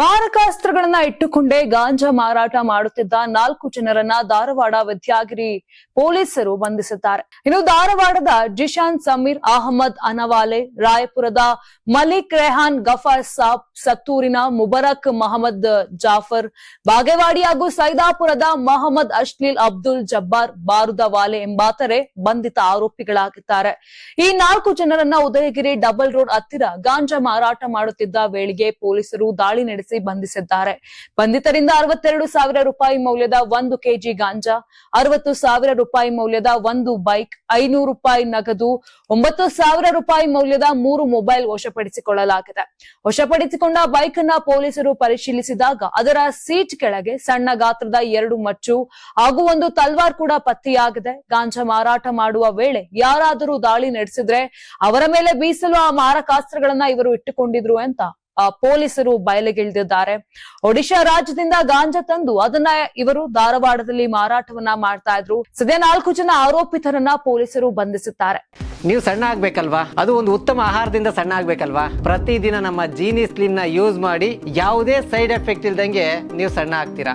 ಮಾರಕಾಸ್ತ್ರಗಳನ್ನ ಇಟ್ಟುಕೊಂಡೇ ಗಾಂಜಾ ಮಾರಾಟ ಮಾಡುತ್ತಿದ್ದ ನಾಲ್ಕು ಜನರನ್ನ ಧಾರವಾಡ ವಿದ್ಯಾಗಿರಿ ಪೊಲೀಸರು ಬಂಧಿಸಿದ್ದಾರೆ. ಇನ್ನು ಧಾರವಾಡದ ಜಿಶಾನ್ ಸಮೀರ್ ಅಹಮದ್ ಅನವಾಲೆ, ರಾಯಪುರದ ಮಲಿಕ್ ರೆಹಾನ್ ಗಫಾರ್ ಸಾಬ್, ಸತ್ತೂರಿನ ಮುಬರಕ್ ಮಹಮ್ಮದ್ ಜಾಫರ್, ಬಾಗೇವಾಡಿ ಹಾಗೂ ಸೈದಾಪುರದ ಮಹಮ್ಮದ್ ಅಶ್ಲೀಲ್ ಅಬ್ದುಲ್ ಜಬ್ಬಾರ್, ಬಾರುದವಾಲೆ ಎಂಬಾತರೆ ಬಂಧಿತ ಆರೋಪಿಗಳಾಗಿದ್ದಾರೆ. ಈ ನಾಲ್ಕು ಜನರನ್ನ ಉದಯಗಿರಿ ಡಬಲ್ ರೋಡ್ ಹತ್ತಿರ ಗಾಂಜಾ ಮಾರಾಟ ಮಾಡುತ್ತಿದ್ದ ವೇಳೆಗೆ ಪೊಲೀಸರು ದಾಳಿ ನಡೆಸಿ ಬಂಧಿಸಿದ್ದಾರೆ. ಬಂಧಿತರಿಂದ ಅರವತ್ತೆರಡು ಸಾವಿರ ರೂಪಾಯಿ ಮೌಲ್ಯದ ಒಂದು ಕೆಜಿ ಗಾಂಜಾ, ಅರವತ್ತು ಸಾವಿರ ರೂಪಾಯಿ ಮೌಲ್ಯದ ಒಂದು ಬೈಕ್, ಐನೂರು ರೂಪಾಯಿ ನಗದು, ಒಂಬತ್ತು ಸಾವಿರ ರೂಪಾಯಿ ಮೌಲ್ಯದ ಮೂರು ಮೊಬೈಲ್ ವಶಪಡಿಸಿಕೊಳ್ಳಲಾಗಿದೆ. ವಶಪಡಿಸಿಕೊಂಡ ಬೈಕ್ ಅನ್ನ ಪೊಲೀಸರು ಪರಿಶೀಲಿಸಿದಾಗ ಅದರ ಸೀಟ್ ಕೆಳಗೆ ಸಣ್ಣ ಗಾತ್ರದ ಎರಡು ಮಚ್ಚು ಹಾಗೂ ಒಂದು ತಲ್ವಾರ್ ಕೂಡ ಪತ್ತೆಯಾಗಿದೆ. ಗಾಂಜಾ ಮಾರಾಟ ಮಾಡುವ ವೇಳೆ ಯಾರಾದರೂ ದಾಳಿ ನಡೆಸಿದ್ರೆ ಅವರ ಮೇಲೆ ಬೀಸಲು ಆ ಮಾರಕಾಸ್ತ್ರಗಳನ್ನ ಇವರು ಇಟ್ಟುಕೊಂಡಿದ್ರು ಅಂತ ಪೊಲೀಸರು ಬಯಲಿಗಿಳಿದಿದ್ದಾರೆ. ಒಡಿಶಾ ರಾಜ್ಯದಿಂದ ಗಾಂಜಾ ತಂದು ಅದನ್ನ ಇವರು ಧಾರವಾಡದಲ್ಲಿ ಮಾರಾಟವನ್ನ ಮಾಡ್ತಾ ಇದ್ರು. ಸದ್ಯ ನಾಲ್ಕು ಜನ ಆರೋಪಿತರನ್ನ ಪೊಲೀಸರು ಬಂಧಿಸುತ್ತಾರೆ. ನೀವು ಸಣ್ಣ ಆಗ್ಬೇಕಲ್ವಾ? ಅದು ಒಂದು ಉತ್ತಮ ಆಹಾರದಿಂದ ಸಣ್ಣ ಆಗ್ಬೇಕಲ್ವಾ? ಪ್ರತಿದಿನ ನಮ್ಮ ಜೀನಿ ಸ್ಲಿಮ್ನ ಯೂಸ್ ಮಾಡಿ ಯಾವುದೇ ಸೈಡ್ ಎಫೆಕ್ಟ್ ಇಲ್ದಂಗೆ ನೀವು ಸಣ್ಣ ಆಗ್ತೀರಾ?